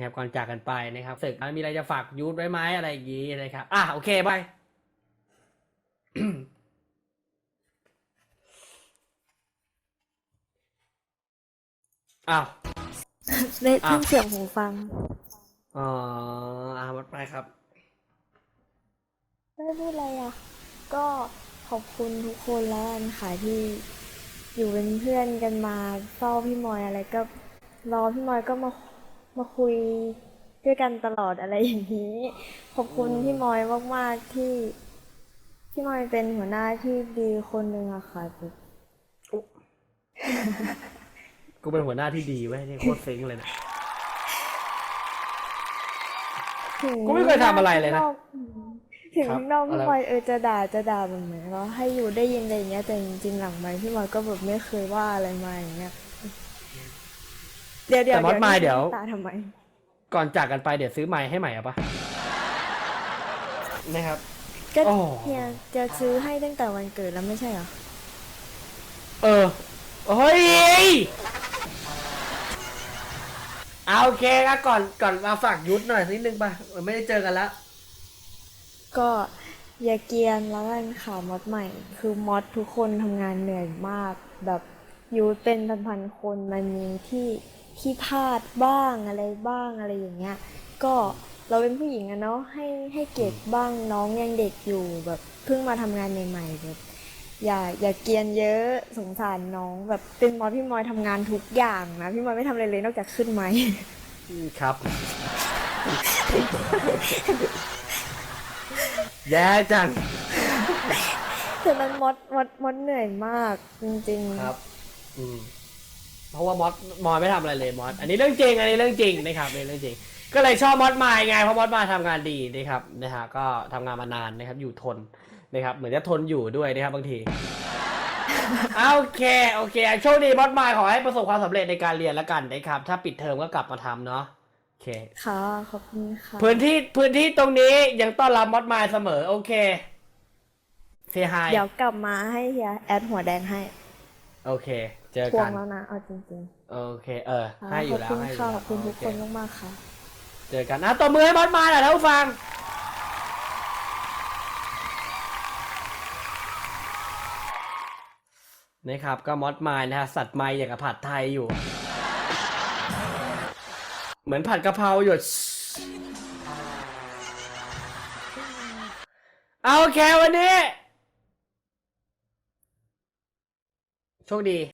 นะครับก่อนจากกันไปนะครับศึกมีอะไรจะฝากยูทไว้ไหมอะไรอย่างงี้นะครับอะโอเคบายอ้าวได้อะเพิ่งเสียงหูฟัง อ๋ออ่าวัดไปครับไม่พูดอะไรอะ ก็ขอบคุณทุกคนแล้วกันค่ะที่อยู่เป็นเพื่อนกันมาเฝ้าพี่มอยอะไรก็รอพี่มอยก็มา มาคุยด้วยกันตลอดอะไรอย่างนี้ ขอบคุณอืมพี่มอยมากๆที่พี่มอยเป็นหัวหน้าที่ดีคนหนึ่งอะค่ะกูเป็นหัวหน้าที่ดีเว้ยนี่โคตรเซ็งเลยนะ ถึงกูไม่เคยทำอะไรเลยนะข้างกถึงครับข้างนอกพี่อะไรมอยเออจะด่าจะด่าแบบเหมือนว่าให้อยู่ได้ยินอะไรอย่างเงี้ยแต่จริงๆหลังไมค์พี่มอยก็แบบไม่เคยว่าอะไรมาอย่างเงี้ย เดี๋ยวเดี๋ยวแต่มอสไมค์เดี๋ยว ตาทำไม ก่อนจากกันไปเดี๋ยวซื้อไม้ให้ใหม่อะปะนะครับ ก็โอ้ เฮียจะซื้อให้ตั้งแต่วันเกิดแล้วไม่ใช่เหรอ เออเฮ้ยเอาโอเคครับก่อนก่อนมาฝากยุทธหน่อยนิดนึงปะเออไม่ได้เจอกันแล้วก็อย่าเกรียนแล้วกันค่ะมอสใหม่ คือมอสทุกคนทำงานเหนื่อยมาก แบบอยู่เป็นพันๆคนมันมีที่ ที่พลาดบ้างอะไรบ้างอะไรอย่างเงี้ย ก็เราเป็นผู้หญิงอะเนาะให้ให้เกียรติบ้างน้องยังเด็กอยู่แบบเพิ่งมาทำงานใหม่ๆแบบอย่าอย่าเกรียนเยอะสงสารน้องแบบเป็นมอสพี่มอยทำงานทุกอย่างนะพี่มอยไม่ทำอะไรเลยนอกจากขึ้นไม้ครับ แย่จังแต่มันมดมดมดเหนื่อยมากจริงๆครับ อืม เพราะว่ามอสมอสไม่ทำอะไรเลยมอสอันนี้เรื่องจริงอันนี้เรื่องจริงนะครับเป็นเรื่องจริง ก็เลยชอบมอสมายไงเพราะมอสมายทำงานดีนะครับนะฮะก็ทำงานมานานนะครับอยู่ทนนะครับเหมือนจะทนอยู่ด้วยนะครับบางทีโอเคโอเคโชคดีมอสมายขอให้ประสบความสำเร็จในการเรียนแล้วกันนะครับถ้าปิดเทอมก็กลับมาทำเนาะโอเค ค่ะ ขอบคุณค่ะ พื้นที่พื้นที่ตรงนี้ยังต้อนรับมอสมายเสมอโอเคเซฮายเดี๋ยวกลับมาให้เฮียแอดหัวแดงให้ โอเค เจอทวกังน แล้วนะเอาจริงโอเค เออๆค่ะให้อขยู่อบแล้วคุณให้อยู่ค่ะแล้วขอบคุณทุกคนโอเมากๆค่ะ เจอกันอะตบมือให้มอสมาหน่อยท่านผู้ฟัง นะครับ ก็มอสมายนะฮะ สัตว์ไม้อย่างกับผัดไทยอยู่ เหมือนผัดกะเพราอยู่ เอาโอเควันนี้ โชคดี